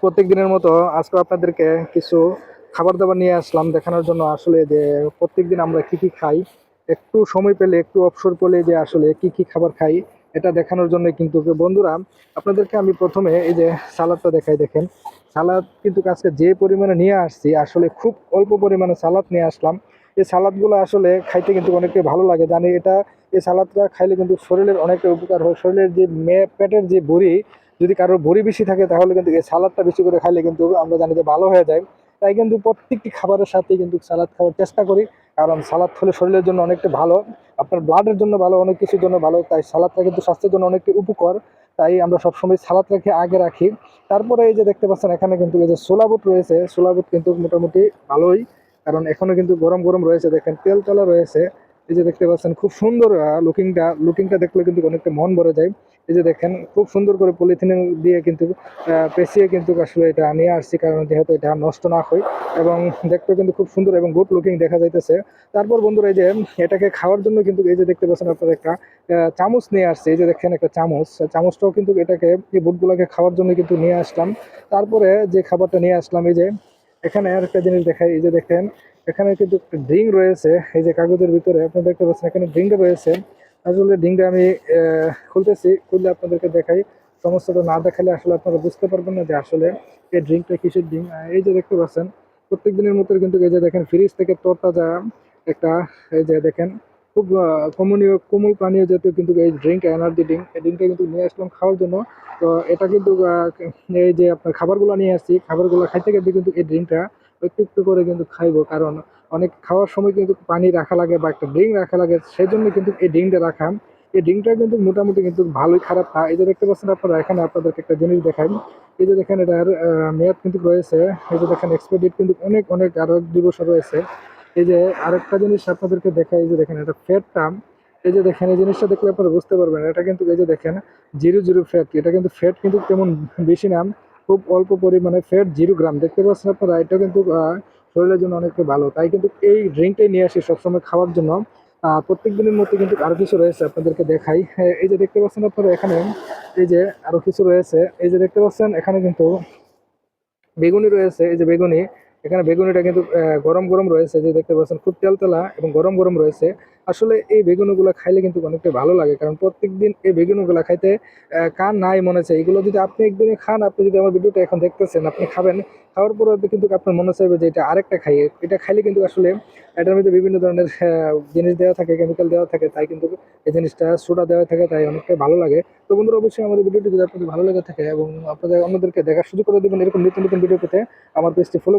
প্রত্যেক দিনের মতো আজকে আপনাদেরকে কিছু খাবার দাবার নিয়ে আসলাম দেখানোর জন্য আসলে যে প্রত্যেকদিন আমরা কী কী খাই, একটু সময় পেলে, একটু অবসর পেলে যে আসলে কি কি খাবার খাই, এটা দেখানোর জন্য কিন্তু বন্ধুরা, আপনাদেরকে আমি প্রথমে এই যে সালাদটা দেখাই দেখেন। সালাদ কিন্তু আজকে যে পরিমাণে নিয়ে আসছি, আসলে খুব অল্প পরিমাণে সালাদ নিয়ে আসলাম। এই সালাদগুলো আসলে খাইতে কিন্তু অনেকটাই ভালো লাগে। জানি এটা, এই সালাদটা খাইলে কিন্তু শরীরের অনেকটা উপকার হয়। শরীরের যে পেটের যে বড়ি যদি কারোর ভরি বেশি থাকে, তাহলে কিন্তু এই সালাদটা বেশি করে খাইলে কিন্তু আমরা জানি যে ভালো হয়ে যায়। তাই কিন্তু প্রত্যেকটি খাবারের সাথে কিন্তু সালাদ খাওয়ার চেষ্টা করি, কারণ সালাদ হলে শরীরের জন্য অনেকটা ভালো, আপনার ব্লাডের জন্য ভালো, অনেক কিছুর জন্য ভালো, তাই সালাদটা কিন্তু স্বাস্থ্যের জন্য অনেকটা উপকার। তাই আমরা সবসময় সালাদ রেখে আগে রাখি। তারপরে এই যে দেখতে পাচ্ছেন, এখানে কিন্তু এই যে সোলাবুট রয়েছে সোলাবুট কিন্তু মোটামুটি ভালোই, কারণ এখনও কিন্তু গরম গরম রয়েছে, দেখেন তেল তলা রয়েছে। এই যে দেখতে পাচ্ছেন, খুব সুন্দর লুকিংটা লুকিংটা দেখলে কিন্তু অনেকটা মন ভরে যায়। এই যে দেখেন, খুব সুন্দর করে পলিথিন দিয়ে কিন্তু পেঁচিয়ে কিন্তু আসলে এটা নিয়ে আসছি, কারণ যেহেতু এটা নষ্ট না হয়। এবং দেখতে কিন্তু খুব সুন্দর এবং গুড লুকিং দেখা যাইতেছে। তারপর বন্ধুরা, এই যে এটাকে খাওয়ার জন্য কিন্তু এই যে দেখতে পাচ্ছেন আপনার একটা চামচ নিয়ে আসছে। এই যে দেখেন একটা চামচ। চামচটাও কিন্তু এটাকে এই বুটগুলোকে খাওয়ার জন্য কিন্তু নিয়ে আসলাম। তারপরে যে খাবারটা নিয়ে আসলাম, এই যে এখানে আর একটা জিনিস দেখাই। এই যে দেখেন, এখানে কিন্তু ড্রিঙ্ক রয়েছে। এই যে কাগজের ভিতরে আপনারা দেখতে পাচ্ছেন এখানে ড্রিঙ্ক রয়েছে। আসলে ড্রিঙ্কটা আমি খুলতেছি। খুললে আপনাদেরকে দেখাই। সমস্যাটা না দেখালে আসলে আপনারা বুঝতে পারবেন না যে আসলে এই ড্রিঙ্কটা কিসের ড্রিঙ্ক এই যে দেখতে পাচ্ছেন প্রত্যেক দিনের মতো কিন্তু এই যে দেখেন, ফ্রিজ থেকে তরতাজা একটা, এই যে দেখেন, খুব কমনীয়, কোমল পানীয় জাতীয় কিন্তু এই ড্রিঙ্ক, এনার্জি ড্রিঙ্ক। এই ড্রিঙ্কটা কিন্তু নিয়ে আসলাম খাওয়ার জন্য। তো এটা কিন্তু এই যে আপনার খাবারগুলো নিয়ে আসছি, খাবারগুলো খাইতে গেলে কিন্তু এই ড্রিঙ্কটা একটু একটু করে কিন্তু খাইবো। কারণ অনেক খাওয়ার সময় কিন্তু পানি রাখা লাগে বা একটা ড্রিঙ্ক রাখা লাগে সেই জন্য কিন্তু এই ড্রিঙ্কটা রাখা। এই ড্রিঙ্কটা কিন্তু মোটামুটি কিন্তু ভালোই খারাপ। না এই যে দেখতে পাচ্ছেন আপনারা, এখানে আপনাদেরকে একটা জিনিস দেখাই। এই যে দেখেন, এটার মেয়াদ কিন্তু রয়েছে। এই যে দেখেন এক্সপায়ার ডেট কিন্তু অনেক অনেক, আরও দুই বছর রয়েছে। এই যে আরেকটা জিনিস আপনাদেরকে দেখাই, এই যে দেখেন, এটা ফ্যাটটা এই যে দেখেন, এই জিনিসটা দেখলে আপনারা বুঝতে পারবেন। এটা কিন্তু, এই যে দেখেন, জিরো জিরো ফ্যাট এটা কিন্তু ফ্যাট কিন্তু তেমন বেশি না। খুব অল্প পরিমাণে ফ্যাট জিরো গ্রাম। দেখতে পাচ্ছেন আপনারা, এটা কিন্তু শরীরের জন্য অনেকটা ভালো। তাই কিন্তু এই ড্রিঙ্কটাই নিয়ে আসি সবসময় খাওয়ার জন্য। প্রত্যেক দিনের মধ্যে কিন্তু আরও কিছু রয়েছে আপনাদেরকে দেখাই। এই যে দেখতে পাচ্ছেন আপনারা এখানে, এই যে আরও কিছু রয়েছে। এই যে দেখতে পাচ্ছেন, এখানে কিন্তু বেগুনি রয়েছে। এই যে বেগুনি এখানে বেগুনিটা কিন্তু গরম গরম রয়েছে, যে দেখতে পাচ্ছেন খুব তেলতেলা এবং গরম গরম রয়েছে। আসলে এই বেগুনগুলো খাইলে কিন্তু অনেকটা ভালো লাগে, কারণ প্রত্যেকদিন এই বেগুনগুলো খাইতে কান নাই মনে চাই এগুলো যদি আপনি একদিনে খান, আপনি যদি আমার ভিডিওটা এখন দেখতেছেন, আপনি খাবেন, খাওয়ার পরে কিন্তু আপনার মনে চাইবে যে এটা আরেকটা খাই। এটা খাইলে কিন্তু আসলে এটার মধ্যে বিভিন্ন ধরনের জিনিস দেওয়া থাকে কেমিক্যাল দেওয়া থাকে, তাই কিন্তু এই জিনিসটা সোডা দেওয়া থাকে, তাই অনেকটাই ভালো লাগে। তো বন্ধুরা, অবশ্যই আমাদের ভিডিওটি যদি আপনাদের ভালো লেগে থাকে এবং আপনাদের অন্যদেরকে দেখার সুযোগ করে দেবেন, এরকম নিত্য নতুন ভিডিও পেতে আমার পেজটি ফলো